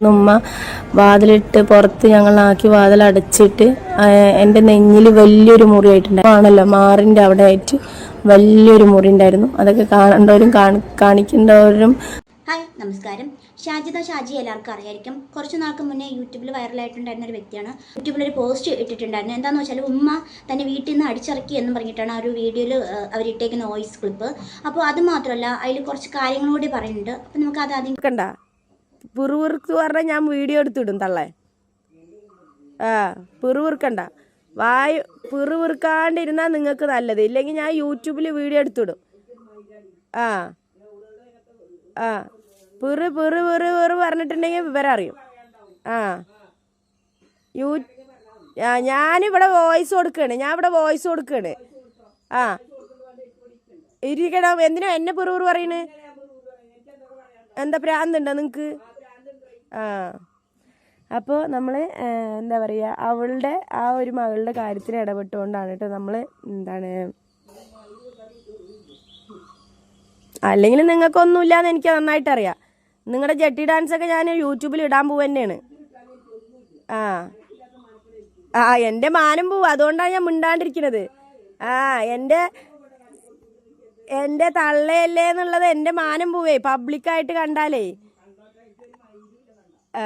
ഉമ്മ വാതിലിട്ട് പുറത്ത് ഞങ്ങളാക്കി വാതിൽ അടച്ചിട്ട് എന്റെ നെഞ്ഞിൽ വലിയൊരു മുറിയായിട്ടുണ്ടായിരുന്നു ആണല്ലോ മാറിന്റെ അവിടെ ആയിട്ട് വലിയൊരു മുറി ഉണ്ടായിരുന്നു. അതൊക്കെ കാണേണ്ടവരും കാണി- കാണിക്കേണ്ടവരും. ഹായ് നമസ്കാരം. ഷാജിദ ഷാജി എല്ലാവർക്കും അറിയായിരിക്കും. കുറച്ച് നാൾക്ക് മുന്നേ യൂട്യൂബിൽ വൈറലായിട്ടുണ്ടായിരുന്ന ഒരു വ്യക്തിയാണ്. യൂട്യൂബിൽ ഒരു പോസ്റ്റ് ഇട്ടിട്ടുണ്ടായിരുന്നു. എന്താണെന്ന് വെച്ചാൽ ഉമ്മ തന്നെ വീട്ടിൽ നിന്ന് അടിച്ചിറക്കി എന്ന് പറഞ്ഞിട്ടാണ് ആ ഒരു വീഡിയോയിൽ അവരിട്ടേക്കുന്ന വോയിസ് ക്ലിപ്പ് അപ്പോൾ അത് മാത്രമല്ല അതിൽ കുറച്ച് കാര്യങ്ങളും കൂടി പറയുന്നുണ്ട്. അപ്പോൾ നമുക്ക് അത് ആദ്യം കണ്ട? പിറുവിറുക്ക് പറഞ്ഞാൽ ഞാൻ വീഡിയോ എടുത്തിടും തള്ളേ. ആ പിറുവിറുക്കണ്ട വായു പിറുവിറുക്കാണ്ടിരുന്നാൽ നിങ്ങൾക്ക് നല്ലത്. ഇല്ലെങ്കിൽ ഞാൻ യൂട്യൂബിൽ വീഡിയോ എടുത്തിടും. ആ ആ. പിറു പിറു പിറു പിറു പറഞ്ഞിട്ടുണ്ടെങ്കിൽ വിവരം അറിയും. ആ. യൂ ആ ഞാനിവിടെ വോയിസ് കൊടുക്കുകയാണ് ഞാൻ ഇവിടെ വോയിസ് കൊടുക്കുകയാണ് ആ. ഇരിക്കണം. എന്തിനാ എന്നെ പിറുപിറു പറയണേ? എന്താ പ്രാന്തുണ്ടോ നിങ്ങൾക്ക് ആ. അപ്പോൾ നമ്മൾ എന്താ പറയുക അവളുടെ ആ ഒരു മകളുടെ കാര്യത്തിൽ ഇടപെട്ടുകൊണ്ടാണ് കേട്ടോ നമ്മൾ എന്താണ് അല്ലെങ്കിൽ നിങ്ങൾക്കൊന്നുമില്ല എന്ന് എനിക്ക് നന്നായിട്ട് അറിയാം നിങ്ങളുടെ ജട്ടി ഡാൻസ് ഒക്കെ ഞാൻ യൂട്യൂബിൽ ഇടാൻ പോവുക തന്നെയാണ് ആ. ആ എന്റെ മാനം പോവും. അതുകൊണ്ടാണ് ഞാൻ മിണ്ടാണ്ടിരിക്കുന്നത് ആ എന്റെ എന്റെ തള്ളയല്ലേ എന്നുള്ളത് എന്റെ മാനം പോവേ. പബ്ലിക്കായിട്ട് കണ്ടാലേ. ആ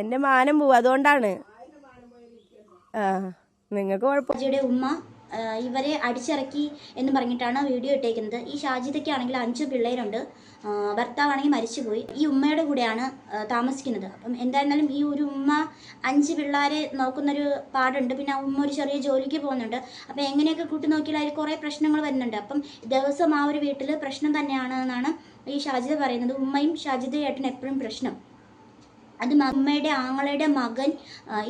എന്റെ മാനം പോവും അതുകൊണ്ടാണ്. നിങ്ങൾക്ക് കുഴപ്പം ഉമ്മ ഇവരെ അടിച്ചിറക്കി എന്ന് പറഞ്ഞിട്ടാണ് വീഡിയോ ഇട്ടേക്കുന്നത്. ഈ ഷാജിദയ്ക്കാണെങ്കിൽ അഞ്ച് പിള്ളേരുണ്ട്. ഭർത്താവാണെങ്കിൽ മരിച്ചുപോയി. ഈ ഉമ്മയുടെ കൂടെയാണ് താമസിക്കുന്നത്. അപ്പം എന്തായിരുന്നാലും ഈ ഒരു ഉമ്മ അഞ്ച് പിള്ളേരെ നോക്കുന്നൊരു പാടുണ്ട്. പിന്നെ ആ ഉമ്മ ഒരു ചെറിയ ജോലിക്ക് പോകുന്നുണ്ട്. അപ്പം എങ്ങനെയൊക്കെ കൂട്ടി നോക്കിയാൽ അതിൽ കുറേ പ്രശ്നങ്ങൾ വരുന്നുണ്ട്. അപ്പം ദിവസം ആ ഒരു വീട്ടിൽ പ്രശ്നം തന്നെയാണ് എന്നാണ് ഈ ഷാജിദ പറയുന്നത്. ഉമ്മയും ഷാജിദയായിട്ടും എപ്പോഴും പ്രശ്നം. അത് അമ്മയുടെ ആങ്ങളയുടെ മകൻ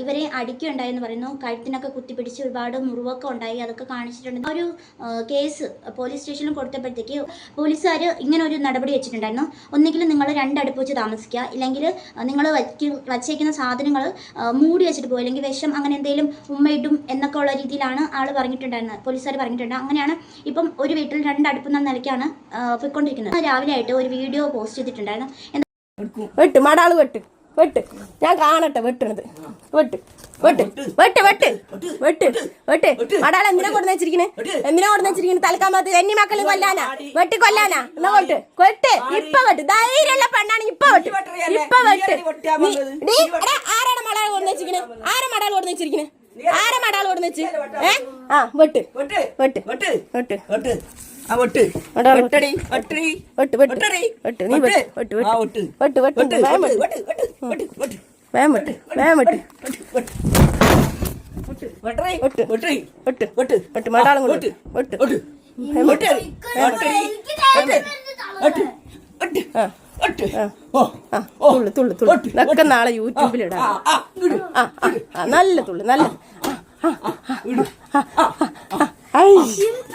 ഇവരെ അടിക്കുകയുണ്ടായെന്ന് പറയുന്നു. കഴുത്തിനൊക്കെ കുത്തിപ്പിടിച്ച് ഒരുപാട് മുറിവൊക്കെ ഉണ്ടായി. അതൊക്കെ കാണിച്ചിട്ടുണ്ട്. ഒരു കേസ് പോലീസ് സ്റ്റേഷനിൽ കൊടുത്തപ്പോഴത്തേക്ക് പോലീസുകാർ ഇങ്ങനെ ഒരു നടപടി വെച്ചിട്ടുണ്ടായിരുന്നു. ഒന്നുകിൽ നിങ്ങൾ രണ്ടടുപ്പ് വെച്ച് താമസിക്കുക. ഇല്ലെങ്കിൽ നിങ്ങൾ വച്ചേക്കുന്ന സാധനങ്ങൾ മൂടി വെച്ചിട്ട് പോകും അല്ലെങ്കിൽ വിഷം അങ്ങനെ എന്തെങ്കിലും ഉമ്മയിടും എന്നൊക്കെ ഉള്ള രീതിയിലാണ് ആൾ പറഞ്ഞിട്ടുണ്ടായിരുന്നത്. പോലീസുകാർ പറഞ്ഞിട്ടുണ്ട്. അങ്ങനെയാണ് ഇപ്പം ഒരു വീട്ടിൽ രണ്ടടുപ്പ് എന്ന നിലയ്ക്കാണ് പോയിക്കൊണ്ടിരിക്കുന്നത്. രാവിലെ ആയിട്ട് ഒരു വീഡിയോ പോസ്റ്റ് ചെയ്തിട്ടുണ്ടായിരുന്നു. വെട്ട്. മടാൾ വെട്ട്. വെട്ട്. ഞാൻ കാണട്ടെ വെട്ടണത്. വെട്ട്. വെട്ട്. വെട്ട് വെട്ട്. വെട്ട്. വെട്ട്. അടാൾ എന്തിനാ കൊടുന്ന് വെച്ചിരിക്കണേ? എന്തിനാ കൊടുന്ന് വെച്ചിരിക്കണേ? പാത്ത് എന്നി മക്കളും കൊല്ലാനാ. വെട്ടി കൊല്ലാനാ. എന്നാ വെട്ട്? വെട്ട്. ഇപ്പൊ വെട്ട്. ധൈര്യമുള്ള പെണ്ണാണ് ഇപ്പൊ വെട്ട്. ഇപ്പൊ വെട്ട്. നീ- ആരാണ് മടാൾ കൊടുന്ന് വെച്ചിരിക്കണേ? ആരാ മടാൾ കൊടുന്ന് വെച്ചിരിക്കണേ? ആരാ മടാൾ കൊടുന്ന് വെച്ച് ഏ ആ വെട്ട് വെട്ട് വെട്ട് വെട്ട് വെട്ട് വെട്ട് ആ വെട്ട് വെട്ട്. വെട്ട് വെട്ട് നീ വെട്ട് വെട്ട് വെട്ട് വെട്ട് വെട്ട് വെട്ട് വെട്ട് വേഗം വെട്ട് വെട്ട് വെട്ട് വെട്ട് വെട്ട് വെട്ട് വെട്ട് വെട്ട് വെട്ടടി വെട്ട്. വെട്ട് വെട്ട് വെട്ട് വെട്ട് വെട്ട്. വെട്ട് ഓ. തുള്ളു തുള്ളു തുള്ളു. ഇതൊക്കെ നാളെ യൂട്യൂബിലിടാം ആ നല്ല തുള്ളു നല്ല.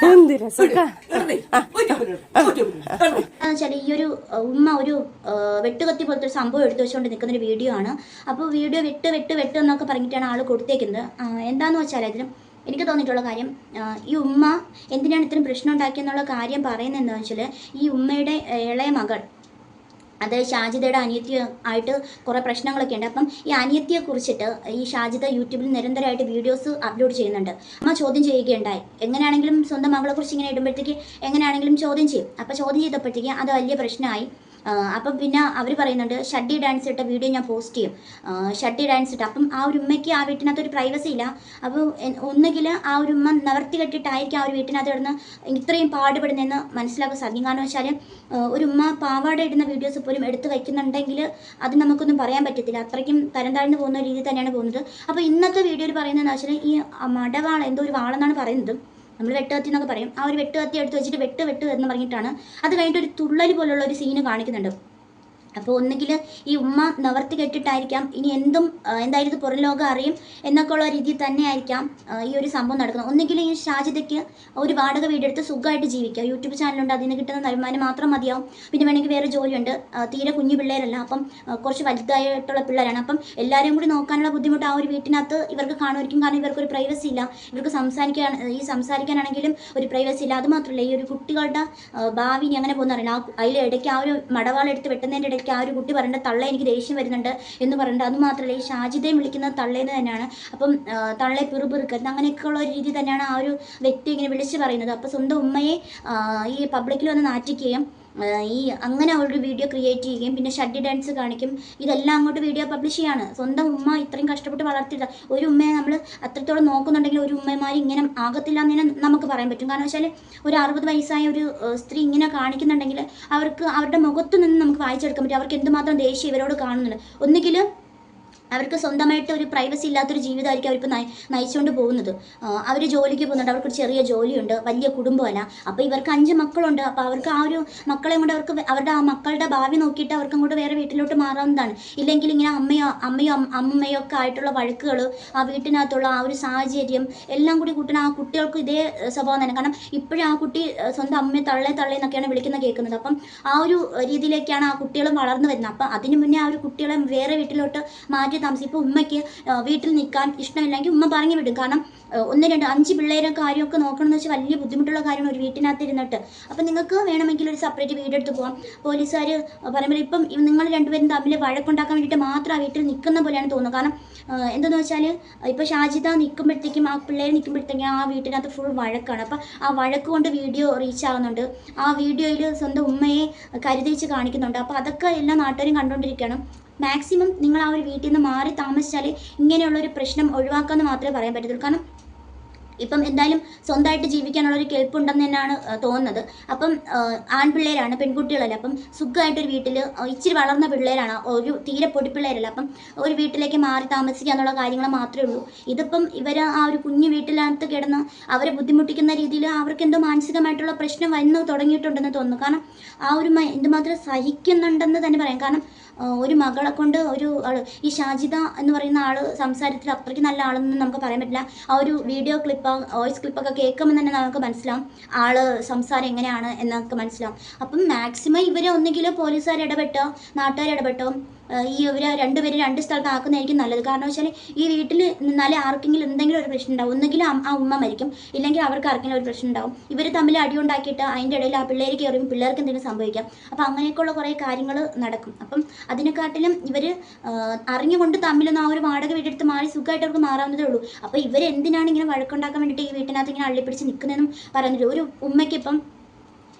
എന്ത് രസക്ക വെച്ചാൽ ഈ ഒരു ഉമ്മ ഒരു വെട്ടുകത്തി പോലത്തെ ഒരു സംഭവം എടുത്തു വെച്ചുകൊണ്ട് നിൽക്കുന്ന ഒരു വീഡിയോ ആണ്. അപ്പോൾ വീഡിയോ വെട്ട് വെട്ട് വെട്ട് എന്നൊക്കെ പറഞ്ഞിട്ടാണ് ആൾ കൊടുത്തേക്കുന്നത്. എന്താന്ന് വെച്ചാൽ അതിലും എനിക്ക് തോന്നിയിട്ടുള്ള കാര്യം ഈ ഉമ്മ എന്തിനാണ് ഇത്രയും പ്രശ്നം ഉണ്ടാക്കിയെന്നുള്ള കാര്യം പറയുന്നത് എന്താണെന്ന് വെച്ചാൽ ഈ ഉമ്മയുടെ ഇളയ മകൾ അത് ഷാജിതയുടെ അനിയത്തി ആയിട്ട് കുറേ പ്രശ്നങ്ങളൊക്കെ ഉണ്ട്. അപ്പം ഈ അനിയത്തിയെ കുറിച്ചിട്ട് ഈ ഷാജിത യൂട്യൂബിൽ നിരന്തരമായിട്ട് വീഡിയോസ് അപ്ലോഡ് ചെയ്യുന്നുണ്ട്. അമ്മ ചോദ്യം ചെയ്യുകയുണ്ടായി. എങ്ങനെയാണെങ്കിലും സ്വന്തം മകളെ കുറിച്ച് ഇങ്ങനെ ഇടുമ്പോഴത്തേക്ക് എങ്ങനെയാണെങ്കിലും ചോദ്യം ചെയ്യും. അപ്പോൾ ചോദ്യം ചെയ്തപ്പോഴത്തേക്ക് അത് വലിയ പ്രശ്നമായി. അപ്പം പിന്നെ അവർ പറയുന്നുണ്ട് ഷഡ്ഡി ഡാൻസ് ഇട്ട വീഡിയോ ഞാൻ പോസ്റ്റ് ചെയ്യും. ഷഡ്ഡി ഡാൻസ് ഇട്ട് അപ്പം ആ ഒരു ഉമ്മയ്ക്ക് ആ വീട്ടിനകത്ത് ഒരു പ്രൈവസി ഇല്ല അപ്പോൾ ഒന്നുകിൽ ആ ഒരു ഉമ്മ നിവർത്തി കെട്ടിട്ടായിരിക്കും ആ ഒരു വീട്ടിനകത്ത് ഇടുന്ന ഇത്രയും പാടുപെടുന്നതെന്ന് മനസ്സിലാക്കാൻ സാധിക്കും കാരണം വെച്ചാൽ ഒരു ഉമ്മ പാവാട ഇടുന്ന വീഡിയോസ് പോലും എടുത്തു വയ്ക്കുന്നുണ്ടെങ്കിൽ അത് നമുക്കൊന്നും പറയാൻ പറ്റത്തില്ല. അത്രയ്ക്കും തരം താഴ്ന്നു പോകുന്ന രീതി തന്നെയാണ് പോകുന്നത്. അപ്പോൾ ഇന്നത്തെ വീഡിയോയിൽ പറയുന്നതെന്ന് വെച്ചാൽ ഈ മടവാള എന്തോ ഒരു വാളെന്നാണ് പറയുന്നത്. നമ്മൾ വെട്ടുകത്തി എന്നൊക്കെ പറയും. ആ ഒരു വെട്ടുകത്തി എടുത്ത് വെച്ചിട്ട് വെട്ട് വെട്ട് എന്ന് പറഞ്ഞിട്ടാണ് അത് കഴിഞ്ഞിട്ട് ഒരു തുള്ളൽ പോലുള്ള ഒരു സീന് കാണിക്കുന്നുണ്ട്. അപ്പോൾ ഒന്നുകിൽ ഈ ഉമ്മ നിവർത്തി കെട്ടിട്ടായിരിക്കാം ഇനി എന്തും എന്തായാലും ഇത് പുറം ലോകം അറിയും എന്നൊക്കെ ഉള്ള രീതിയിൽ തന്നെ ആയിരിക്കാം ഈ ഒരു സംഭവം നടക്കുന്നത്. ഒന്നുകിൽ ഈ ഷാജിതയ്ക്ക് ഒരു വാടക വീടെടുത്ത് സുഖമായിട്ട് ജീവിക്കാം. യൂട്യൂബ് ചാനലുണ്ട് അതിന് കിട്ടുന്ന വരുമാനം മാത്രം മതിയാവും. പിന്നെ വേണമെങ്കിൽ വേറെ ജോലിയുണ്ട്. തീരെ കുഞ്ഞു പിള്ളേരല്ല അപ്പം കുറച്ച് വലുതായിട്ടുള്ള പിള്ളേരാണ്. അപ്പം എല്ലാവരും കൂടി നോക്കാനുള്ള ബുദ്ധിമുട്ട് ആ ഒരു വീട്ടിനകത്ത് ഇവർക്ക് കാണുമായിരിക്കും. കാരണം ഇവർക്ക് ഒരു പ്രൈവസി ഇല്ല. ഇവർക്ക് സംസാരിക്കാൻ ഈ സംസാരിക്കാനാണെങ്കിലും ഒരു പ്രൈവസി ഇല്ല. അത് മാത്രമല്ല ഈ ഒരു കുട്ടികളുടെ ഭാവി അങ്ങനെ പോകുന്ന അറിയില്ല ആ അതിൽ ഇടയ്ക്ക് ആ ഒരു മടവാളെടുത്ത് വെട്ടുന്നതിന്റെ ഇടയ്ക്ക് പറയുമ്പോഴേക്കും ആ ഒരു കുട്ടി പറയേണ്ട തള്ള എനിക്ക് ദേഷ്യം വരുന്നുണ്ട് എന്ന് പറയുന്നുണ്ട് അത് മാത്രമല്ല ഈ ഷാജിതയും വിളിക്കുന്നത് തള്ളേന്ന് തന്നെയാണ്. അപ്പം തള്ളെ പിറുപിറുക്കരുത്. അങ്ങനെയൊക്കെയുള്ള ഒരു രീതി തന്നെയാണ് ആ ഒരു വ്യക്തി ഇങ്ങനെ വിളിച്ച് പറയുന്നത്. അപ്പോൾ സ്വന്തം ഉമ്മയെ ഈ പബ്ലിക്കിൽ വന്ന് നാറ്റിക്കുകയും ഈ അങ്ങനെ ഒരു വീഡിയോ ക്രിയേറ്റ് ചെയ്യുകയും പിന്നെ ഷഡ്ഡി ഡാൻസ് കാണിക്കും. ഇതെല്ലാം അങ്ങോട്ട് വീഡിയോ പബ്ലിഷ് ചെയ്യാണ്. സ്വന്തം ഉമ്മ ഇത്രയും കഷ്ടപ്പെട്ട് വളർത്തിയത്. ഒരു ഉമ്മയെ നമ്മൾ അത്രത്തോളം നോക്കുന്നുണ്ടെങ്കിൽ ഒരു ഉമ്മമാർ ഇങ്ങനെ ആകത്തില്ല എന്ന് തന്നെ നമുക്ക് പറയാൻ പറ്റും. കാരണം വെച്ചാൽ ഒരു അറുപത് വയസ്സായ ഒരു സ്ത്രീ ഇങ്ങനെ കാണിക്കുന്നുണ്ടെങ്കിൽ അവർക്ക് അവരുടെ മുഖത്ത് നിന്ന് നമുക്ക് വായിച്ചെടുക്കാൻ പറ്റും. അവർക്ക് എന്തുമാത്രം ദേഷ്യം ഇവരോട് കാണുന്നുണ്ട്. ഒന്നുകിൽ അവർക്ക് സ്വന്തമായിട്ട് ഒരു പ്രൈവസി ഇല്ലാത്തൊരു ജീവിതമായിരിക്കും അവരിപ്പോൾ നയി നയിച്ചുകൊണ്ട് പോകുന്നത്. അവർ ജോലിക്ക് പോകുന്നുണ്ട്. അവർക്ക് ഒരു ചെറിയ ജോലിയുണ്ട്. വലിയ കുടുംബമല്ല. അപ്പോൾ ഇവർക്ക് അഞ്ച് മക്കളുണ്ട്. അപ്പോൾ അവർക്ക് ആ ഒരു മക്കളെ കൊണ്ട് അവർക്ക് അവരുടെ ആ മക്കളുടെ ഭാവി നോക്കിയിട്ട് അവർക്ക് അങ്ങോട്ട് വേറെ വീട്ടിലോട്ട് മാറാവുന്നതാണ്. ഇല്ലെങ്കിൽ ഇങ്ങനെ അമ്മയോ അമ്മയോ അമ്മയോ ഒക്കെ ആയിട്ടുള്ള വഴക്കുകൾ ആ വീട്ടിനകത്തുള്ള ആ ഒരു സാഹചര്യം എല്ലാം കൂടി കൂട്ടുന്ന ആ കുട്ടികൾക്ക് ഇതേ സ്വഭാവം തന്നെ. കാരണം ഇപ്പോഴും ആ കുട്ടി സ്വന്തം അമ്മയെ തള്ളേ തള്ളേ എന്നൊക്കെയാണ് വിളിക്കുന്നത് കേൾക്കുന്നത്. അപ്പം ആ ഒരു രീതിയിലേക്കാണ് ആ കുട്ടികളും വളർന്നു വരുന്നത്. അപ്പം അതിന് മുന്നേ ആ ഒരു കുട്ടികളെ വേറെ വീട്ടിലോട്ട് മാറ്റി താമസിക്കും ഇപ്പോൾ ഉമ്മയ്ക്ക് വീട്ടിൽ നിൽക്കാൻ ഇഷ്ടമില്ലെങ്കിൽ ഉമ്മ പറഞ്ഞു വിടും. കാരണം ഒന്ന് രണ്ട് അഞ്ച് പിള്ളേരെ കാര്യമൊക്കെ നോക്കണമെന്ന് വെച്ചാൽ വലിയ ബുദ്ധിമുട്ടുള്ള കാര്യമാണ് ഒരു വീട്ടിനകത്ത് ഇരുന്നിട്ട് അപ്പം നിങ്ങൾക്ക് വേണമെങ്കിൽ ഒരു സെപ്പറേറ്റ് വീടെടുത്ത് പോകാം പോലീസുകാർ പറയുമ്പോൾ ഇപ്പം നിങ്ങൾ രണ്ടുപേരും തമ്മിൽ വഴക്കുണ്ടാക്കാൻ വേണ്ടിയിട്ട് മാത്രം ആ വീട്ടിൽ നിൽക്കുന്ന പോലെയാണ് തോന്നുന്നത്. കാരണം എന്തെന്ന് വെച്ചാൽ ഇപ്പോൾ ഷാജിദ നിൽക്കുമ്പോഴത്തേക്കും ആ പിള്ളേർ നിൽക്കുമ്പോഴത്തേക്കും ആ വീട്ടിനകത്ത് ഫുൾ വഴക്കാണ്. അപ്പം ആ വഴക്ക് കൊണ്ട് വീഡിയോ റീച്ച് ആകുന്നുണ്ട് ആ വീഡിയോയിൽ സ്വന്തം ഉമ്മയെ കരുതിച്ച് കാണിക്കുന്നുണ്ട്. അപ്പോൾ അതൊക്കെ എല്ലാ നാട്ടുകാരും കണ്ടുകൊണ്ടിരിക്കുകയാണ്. മാക്സിമം നിങ്ങൾ ആ ഒരു വീട്ടിൽ നിന്ന് മാറി താമസിച്ചാൽ ഇങ്ങനെയുള്ളൊരു പ്രശ്നം ഒഴിവാക്കാമെന്ന് മാത്രമേ പറയാൻ പറ്റത്തുള്ളൂ. കാരണം ഇപ്പം എന്തായാലും സ്വന്തമായിട്ട് ജീവിക്കാനുള്ള ഒരു കെൽപ്പുണ്ടെന്ന് തന്നെയാണ് തോന്നുന്നത്. അപ്പം ആൺപിള്ളേരാണ് പെൺകുട്ടികളല്ല അപ്പം സുഖമായിട്ടൊരു വീട്ടിൽ ഇച്ചിരി വളർന്ന പിള്ളേരാണ് ഒരു തീരെ പൊടിപ്പിള്ളേരല്ല. അപ്പം ഒരു വീട്ടിലേക്ക് മാറി താമസിക്കുക എന്നുള്ള കാര്യങ്ങൾ മാത്രമേ ഉള്ളൂ. ഇതിപ്പം ഇവർ ആ ഒരു കുഞ്ഞു വീട്ടിലകത്ത് കിടന്ന് അവരെ ബുദ്ധിമുട്ടിക്കുന്ന രീതിയിൽ അവർക്ക് എന്തോ മാനസികമായിട്ടുള്ള പ്രശ്നം വന്ന് തുടങ്ങിയിട്ടുണ്ടെന്ന് തോന്നുന്നു. കാരണം ആ ഒരു എന്തുമാത്രം സഹിക്കുന്നുണ്ടെന്ന് തന്നെ പറയാം. കാരണം ഒരു മകളെ കൊണ്ട് ഒരു ആൾ ഈ ഷാജിദ എന്ന് പറയുന്ന ആൾ സംസാരത്തിൽ അത്രയ്ക്ക് നല്ല ആളെന്ന് നമുക്ക് പറയാൻ പറ്റില്ല. ആ ഒരു വീഡിയോ ക്ലിപ്പ് വോയിസ് ക്ലിപ്പൊക്കെ കേൾക്കുമ്പോൾ തന്നെ നമുക്ക് മനസ്സിലാവും ആൾ സംസാരം എങ്ങനെയാണ് എന്നൊക്കെ മനസ്സിലാവും. അപ്പം മാക്സിമം ഇവരെ ഒന്നുകിൽ പോലീസുകാർ ഇടപെട്ടോ നാട്ടുകാർ ഇടപെട്ടോ? ഈ ഇവരെ രണ്ടുപേരും രണ്ട് സ്ഥലത്ത് ആക്കുന്നതായിരിക്കും നല്ലത്. കാരണം വെച്ചാൽ ഈ വീട്ടിൽ നിന്നാലേ ആർക്കെങ്കിലും എന്തെങ്കിലും ഒരു പ്രശ്നം ഉണ്ടാവും. ഒന്നുകിൽ ആ ഉമ്മ മരിക്കും. ഇല്ലെങ്കിൽ അവർക്ക് ആർക്കെങ്കിലും ഒരു പ്രശ്നം ഉണ്ടാവും. ഇവർ തമ്മിൽ അടി ഉണ്ടാക്കിയിട്ട് അതിന്റെ ഇടയിൽ ആ പിള്ളേർ കയറിയും പിള്ളേർക്ക് എന്തെങ്കിലും സംഭവിക്കാം. അപ്പോൾ അങ്ങനെയൊക്കെയുള്ള കുറേ കാര്യങ്ങൾ നടക്കും. അപ്പം അതിനെക്കാട്ടിലും ഇവർ അറിഞ്ഞുകൊണ്ട് തമ്മിലൊന്നും ആ ഒരു വാടക വീടെടുത്ത് മാറി സുഖമായിട്ട് അവർക്ക് മാറാവുന്നതേ ഉള്ളൂ. അപ്പോൾ ഇവരെന്തിനാണ് ഇങ്ങനെ വഴക്കുണ്ടാക്കാൻ വേണ്ടിയിട്ട് ഈ വീട്ടിനകത്ത് ഇങ്ങനെ അള്ളിപ്പിടിച്ച് നിൽക്കുന്നതെന്നും പറയുന്നില്ല ഒരു ഉമ്മയ്ക്ക് ഇപ്പം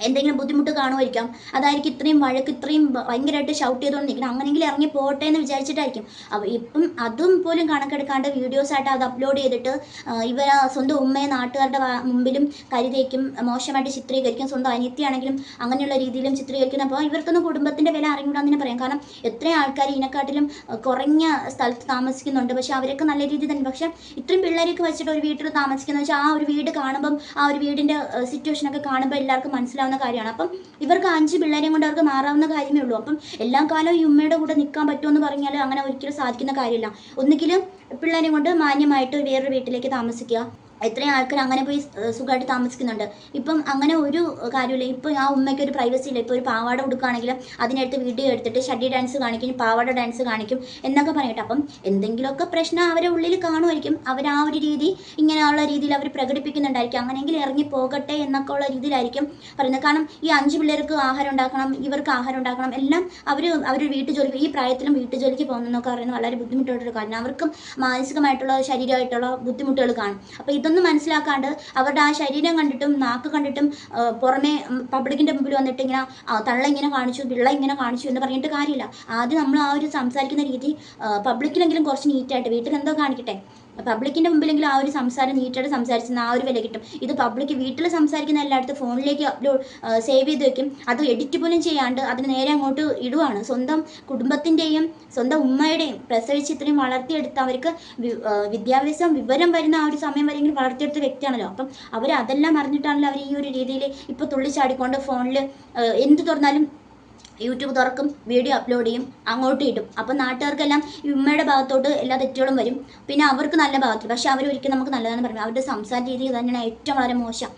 എന്തെങ്കിലും ബുദ്ധിമുട്ട് കാണുമായിരിക്കാം. അതായിരിക്കും ഇത്രയും വഴക്ക് ഇത്രയും ഭയങ്കരമായിട്ട് ഷൗട്ട് ചെയ്തുകൊണ്ട് നിൽക്കണം അങ്ങനെയെങ്കിൽ ഇറങ്ങി പോട്ടെ എന്ന് വിചാരിച്ചിട്ടായിരിക്കും. അപ്പോൾ ഇപ്പം അതും പോലും കണക്കെടുക്കാണ്ട് വീഡിയോസായിട്ട് അത് അപ്ലോഡ് ചെയ്തിട്ട് ഇവർ സ്വന്തം ഉമ്മയെ നാട്ടുകാരുടെ മുമ്പിലും കരുതേക്കും മോശമായിട്ട് ചിത്രീകരിക്കും. സ്വന്തം അനിയത്തിയാണെങ്കിലും അങ്ങനെയുള്ള രീതിയിലും ചിത്രീകരിക്കുന്ന അപ്പോൾ ഇവർക്കൊന്നും കുടുംബത്തിന്റെ വില അറിഞ്ഞൂടാന്ന് തന്നെ പറയാം. കാരണം എത്രയും ആൾക്കാർ ഇതിനെക്കാട്ടിലും കുറഞ്ഞ സ്ഥലത്ത് താമസിക്കുന്നുണ്ട്. പക്ഷെ അവരൊക്കെ നല്ല രീതിയിൽ തന്നെ പക്ഷേ ഇത്രയും പിള്ളേരൊക്കെ വെച്ചിട്ട് ഒരു വീട്ടിൽ താമസിക്കുന്നത് വെച്ചാൽ ആ ഒരു വീട് കാണുമ്പം ആ ഒരു വീടിന്റെ സിറ്റുവേഷനൊക്കെ കാണുമ്പോൾ എല്ലാവർക്കും മനസ്സിലാവുന്ന കാര്യമാണ്. അപ്പം ഇവർക്ക് അഞ്ച് പിള്ളേരെയും കൊണ്ട് അവർക്ക് മാറാവുന്ന കാര്യമേ ഉള്ളൂ. അപ്പം എല്ലാ കാലവും ഈ ഉമ്മയുടെ കൂടെ നിൽക്കാൻ പറ്റുമെന്ന് പറഞ്ഞാൽ അങ്ങനെ ഒരിക്കലും സാധിക്കുന്ന കാര്യമില്ല. ഒന്നുകിലും പിള്ളേരെയും കൊണ്ട് മാന്യമായിട്ട് വേറൊരു വീട്ടിലേക്ക് താമസിക്കുക. എത്രയും ആൾക്കാർ അങ്ങനെ പോയി സുഖമായിട്ട് താമസിക്കുന്നുണ്ട്. ഇപ്പം അങ്ങനെ ഒരു കാര്യമില്ല. ഇപ്പം ആ ഉമ്മയ്ക്ക് ഒരു പ്രൈവസി ഇല്ല. ഇപ്പോൾ ഒരു പാവാട കൊടുക്കുകയാണെങ്കിലും അതിനടുത്ത് വീഡിയോ എടുത്തിട്ട് ഷഡി ഡാൻസ് കാണിക്കും പാവാട ഡാൻസ് കാണിക്കും എന്നൊക്കെ പറയട്ടെ. അപ്പം എന്തെങ്കിലുമൊക്കെ പ്രശ്നം അവരെ ഉള്ളിൽ കാണുമായിരിക്കും. അവർ ആ ഒരു രീതി ഇങ്ങനെയുള്ള രീതിയിൽ അവർ പ്രകടിപ്പിക്കുന്നുണ്ടായിരിക്കും. അങ്ങനെയെങ്കിൽ ഇറങ്ങി പോകട്ടെ എന്നൊക്കെ ഉള്ള രീതിയിലായിരിക്കും പറയുന്നത്. കാരണം ഈ അഞ്ച് പിള്ളേർക്ക് ആഹാരം ഉണ്ടാക്കണം ഇവർക്ക് ആഹാരം ഉണ്ടാക്കണം എല്ലാം അവർ അവർ വീട്ടു ജോലിക്ക് ഈ പ്രായത്തിലും വീട്ടു ജോലിക്ക് പോകുന്നതെന്നൊക്കെ പറയുന്നത് വളരെ ബുദ്ധിമുട്ടുള്ളൊരു കാര്യം അവർക്കും മാനസികമായിട്ടുള്ള ശരീരമായിട്ടുള്ള ബുദ്ധിമുട്ടുകൾ കാണും. അപ്പോൾ ഇതൊന്നും മനസ്സിലാക്കാണ്ട് അവരുടെ ആ ശരീരം കണ്ടിട്ടും നാക്ക് കണ്ടിട്ടും പുറമെ പബ്ലിക്കിന്റെ മുമ്പിൽ വന്നിട്ട് ഇങ്ങനെ തള്ള ഇങ്ങനെ കാണിച്ചു പിള്ള ഇങ്ങനെ കാണിച്ചു എന്ന് പറഞ്ഞിട്ട് കാര്യമില്ല. ആദ്യം നമ്മൾ ആ ഒരു സംസാരിക്കുന്ന രീതി പബ്ലിക്കിലെങ്കിലും കുറച്ച് നീറ്റായിട്ട് വീട്ടിൽ എന്തോ കാണിക്കട്ടെ. പബ്ലിക്കിന്റെ മുമ്പിലെങ്കിലും ആ ഒരു സംസാരം നീറ്റായിട്ട് സംസാരിച്ചെന്ന് ആ ഒരു വില കിട്ടും. ഇത് പബ്ലിക് വീട്ടിൽ സംസാരിക്കുന്ന എല്ലായിടത്തും ഫോണിലേക്ക് അപ്ലോഡ് സേവ് ചെയ്ത് വെക്കും. അത് എഡിറ്റ് പോലും ചെയ്യാണ്ട് അതിന് നേരെ അങ്ങോട്ട് ഇടുവാണ്. സ്വന്തം കുടുംബത്തിന്റെയും സ്വന്തം ഉമ്മയുടെയും പ്രസവിച്ച് ഇത്രയും വളർത്തിയെടുത്ത് അവർക്ക് വിദ്യാഭ്യാസം വിവരം വരുന്ന ആ ഒരു സമയം വരെയെങ്കിലും വളർത്തിയെടുത്ത വ്യക്തിയാണല്ലോ. അപ്പം അവർ അതെല്ലാം അറിഞ്ഞിട്ടാണല്ലോ അവർ ഈ ഒരു രീതിയിൽ ഇപ്പോൾ തുള്ളിച്ചാടിക്കൊണ്ട് ഫോണിൽ എന്ത് തുറന്നാലും യൂട്യൂബ് തുറക്കും വീഡിയോ അപ്ലോഡ് ചെയ്യും അങ്ങോട്ട് ഇടും അപ്പോൾ നാട്ടുകാർക്കെല്ലാം ഉമ്മയുടെ ഭാഗത്തോട്ട് എല്ലാ തെറ്റുകളും വരും. പിന്നെ അവർക്ക് നല്ല ഭാഗത്ത് പക്ഷേ അവർ ഒരിക്കലും നമുക്ക് നല്ലതാണെന്ന് പറയും അവരുടെ സംസാര രീതി തന്നെയാണ് ഏറ്റവും വളരെ മോശം.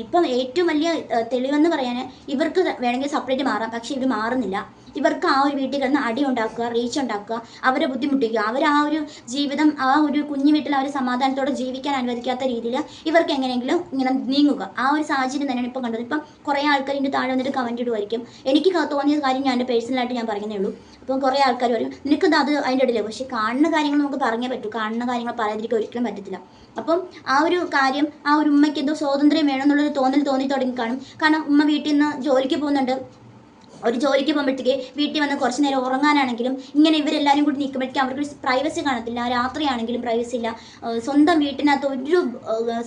ഇപ്പം ഏറ്റവും വലിയ തെളിവെന്ന് പറയാൻ ഇവർക്ക് വേണമെങ്കിൽ സെപ്പറേറ്റ് മാറാം പക്ഷേ ഇവർ മാറുന്നില്ല. ഇവർക്ക് ആ ഒരു വീട്ടിൽ കിടന്ന് അടി ഉണ്ടാക്കുക റീച്ച് ഉണ്ടാക്കുക അവരെ ബുദ്ധിമുട്ടിക്കുക. അവർ ആ ഒരു ജീവിതം ആ ഒരു കുഞ്ഞു വീട്ടിൽ അവർ സമാധാനത്തോടെ ജീവിക്കാൻ അനുവദിക്കാത്ത രീതിയിൽ ഇവർക്ക് എങ്ങനെയെങ്കിലും ഇങ്ങനെ നീങ്ങുക. ആ ഒരു സാഹചര്യം തന്നെയാണ് ഇപ്പം കണ്ടത്. ഇപ്പം കുറേ ആൾക്കാർ ഇതിന്റെ താഴെ വന്നിട്ട് കമന്റ് ഇടുമായിരിക്കും എനിക്ക് തോന്നിയ കാര്യം ഞാൻ എന്റെ പേഴ്സണലായിട്ട് ഞാൻ പറയുന്നേ ഉള്ളൂ. അപ്പം കുറേ ആൾക്കാർ പറയും നിനക്ക് അത് അതിന്റെ ഇടയിലേ? പക്ഷേ കാണുന്ന കാര്യങ്ങൾ നമുക്ക് പറഞ്ഞേ പറ്റൂ. കാണുന്ന കാര്യങ്ങൾ പറയാതിരിക്കാൻ ഒരിക്കലും പറ്റത്തില്ല. അപ്പം ആ ഒരു കാര്യം ആ ഒരു ഉമ്മയ്ക്ക് എന്തോ സ്വാതന്ത്ര്യം വേണം എന്നുള്ളൊരു തോന്നൽ തോന്നി തുടങ്ങി കാണും. കാരണം ഉമ്മ വീട്ടിൽ നിന്ന് ജോലിക്ക് പോകുന്നുണ്ട്. ഒരു ജോലിക്ക് പോകുമ്പോഴത്തേക്ക് വീട്ടിൽ വന്ന് കുറച്ച് നേരം ഉറങ്ങാനാണെങ്കിലും ഇങ്ങനെ ഇവരെല്ലാവരും കൂടി നിൽക്കുമ്പോഴത്തേക്ക് അവർക്ക് പ്രൈവസി കാണത്തില്ല. രാത്രിയാണെങ്കിലും പ്രൈവസി ഇല്ല. സ്വന്തം വീട്ടിനകത്ത് ഒരു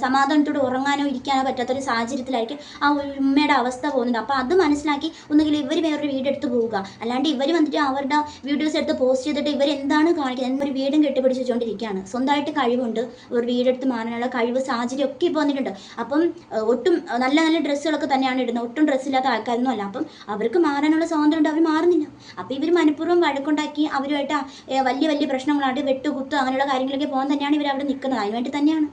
സമാധാനത്തോട് ഉറങ്ങാനോ ഇരിക്കാനോ പറ്റാത്തൊരു സാഹചര്യത്തിലായിരിക്കും ആ ഉമ്മയുടെ അവസ്ഥ പോകുന്നത്. അപ്പോൾ അത് മനസ്സിലാക്കി ഒന്നുകിൽ ഇവർ വേറൊരു വീടെടുത്ത് പോവുക. അല്ലാണ്ട് ഇവർ വന്നിട്ട് അവരുടെ വീഡിയോസ് എടുത്ത് പോസ്റ്റ് ചെയ്തിട്ട് ഇവർ എന്താണ് കാണിക്കുന്നത്? ഒരു വീടും കെട്ടിപ്പിടിച്ച് വെച്ചുകൊണ്ടിരിക്കുകയാണ് സ്വന്തമായിട്ട് കഴിവുണ്ട്. ഒരു വീടെടുത്ത് മാറാനുള്ള കഴിവ് സാഹചര്യം ഒക്കെ ഇപ്പോൾ വന്നിട്ടുണ്ട്. അപ്പം ഒട്ടും നല്ല നല്ല ഡ്രസ്സുകളൊക്കെ തന്നെയാണ് ഇടുന്നത്. ഒട്ടും ഡ്രസ്സില്ലാത്ത ആൾക്കാരൊന്നും അല്ല. അപ്പം അവർക്ക് മാറാനുള്ള സ്വാതന്ത്ര്യം ഉണ്ട്. അവർ മാറുന്നില്ല. അപ്പോൾ ഇവർ മനഃപൂർവം വഴക്കുണ്ടാക്കി അവരുമായിട്ട് വലിയ വലിയ പ്രശ്നങ്ങളായിട്ട് വെട്ടുകുത്ത് അങ്ങനെയുള്ള കാര്യങ്ങളൊക്കെ പോകാൻ തന്നെയാണ് ഇവർ അവിടെ നിൽക്കുന്നത്. അതിനുവേണ്ടി തന്നെയാണ്.